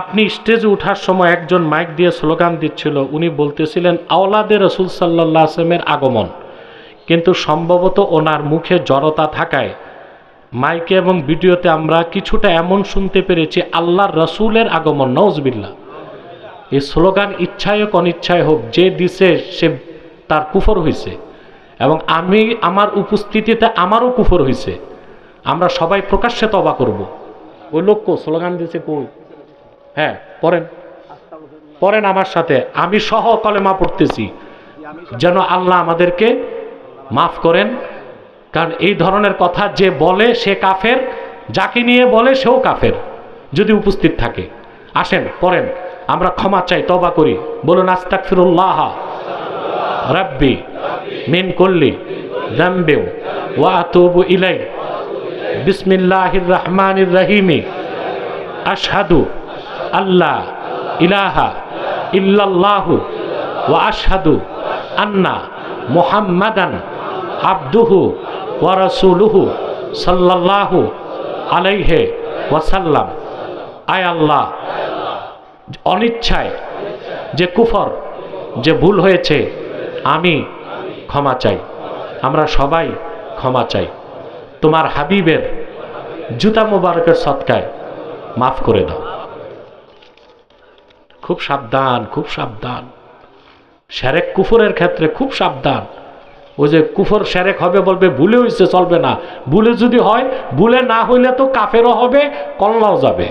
আপনি স্টেজে ওঠার সময় একজন মাইক দিয়ে স্লোগান দিচ্ছিল। উনি বলতেছিলেন, আওলাদে রসুল সাল্লাহ আসলামের আগমন। কিন্তু সম্ভবত ওনার মুখে জড়তা থাকায় মাইকে এবং ভিডিওতে আমরা কিছুটা এমন শুনতে পেরেছি, আল্লাহর রসুলের আগমন নওজবিল্লা এই স্লোগান ইচ্ছায় হোক, অনিচ্ছায় হোক, যে দিছে সে তার কুফর হয়েছে এবং আমি আমার উপস্থিতিতে আমারও কুফর হয়েছে আমরা সবাই প্রকাশ্যে তবা করব। ওই লোক কো স্লোগান দিয়েছে কই? হ্যাঁ পড়েন। পড়েন আমার সাথে। আমি সহ কলেমা পড়তেছি। যেন আল্লাহ আমাদেরকে মাফ করেন। কারণ এই ধরনের কথা যে বলে সে কাফের, যাকে নিয়ে বলে সেও কাফের, যদি উপস্থিত থাকে। আসেন, পড়েন। আমরা ক্ষমা চাই তবা করি। বলুন আস্তাক ফিরুল্লাহ রাব্বি মিন করলি জাম্বেও ওয়া ইলাই বিসমিল্লাহির রহমানির রহিমি। আশহাদু আল্লাহ, ইলাহা ইল্লাল্লাহু ওয়া আশহাদু আন্না মুহাম্মাদান আবদুহু ওয়া রাসূলুহু সাল্লাল্লাহু আলাইহি ওয়াসাল্লাম। আয় আল্লাহ, অনিচ্ছায় যে কুফর, যে ভুল হয়েছে, আমি ক্ষমা চাই। আমরা সবাই ক্ষমা চাই। তোমার হাবিবের জুতা মোবারকের সৎকায় মাফ করে দাও। খুব সাবধান খুব সাবধান। সেরেক কুফরের ক্ষেত্রে খুব সাবধান। ওই যে কুফর সেরেক হবে বলবে, ভুলে হইছে, চলবে না। ভুলে যদি হয়, ভুলে না হইলে তো কাফেরও হবে, কল্লাও যাবে।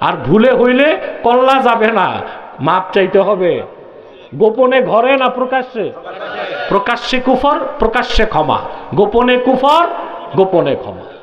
আর ভুলে হইলে কল্লা যাবে না, মাপ চাইতে হবে। গোপনে ঘরে না প্রকাশ্যে? প্রকাশ্যে কুফর, প্রকাশ্যে ক্ষমা। গোপনে কুফর, গোপনে ক্ষমা।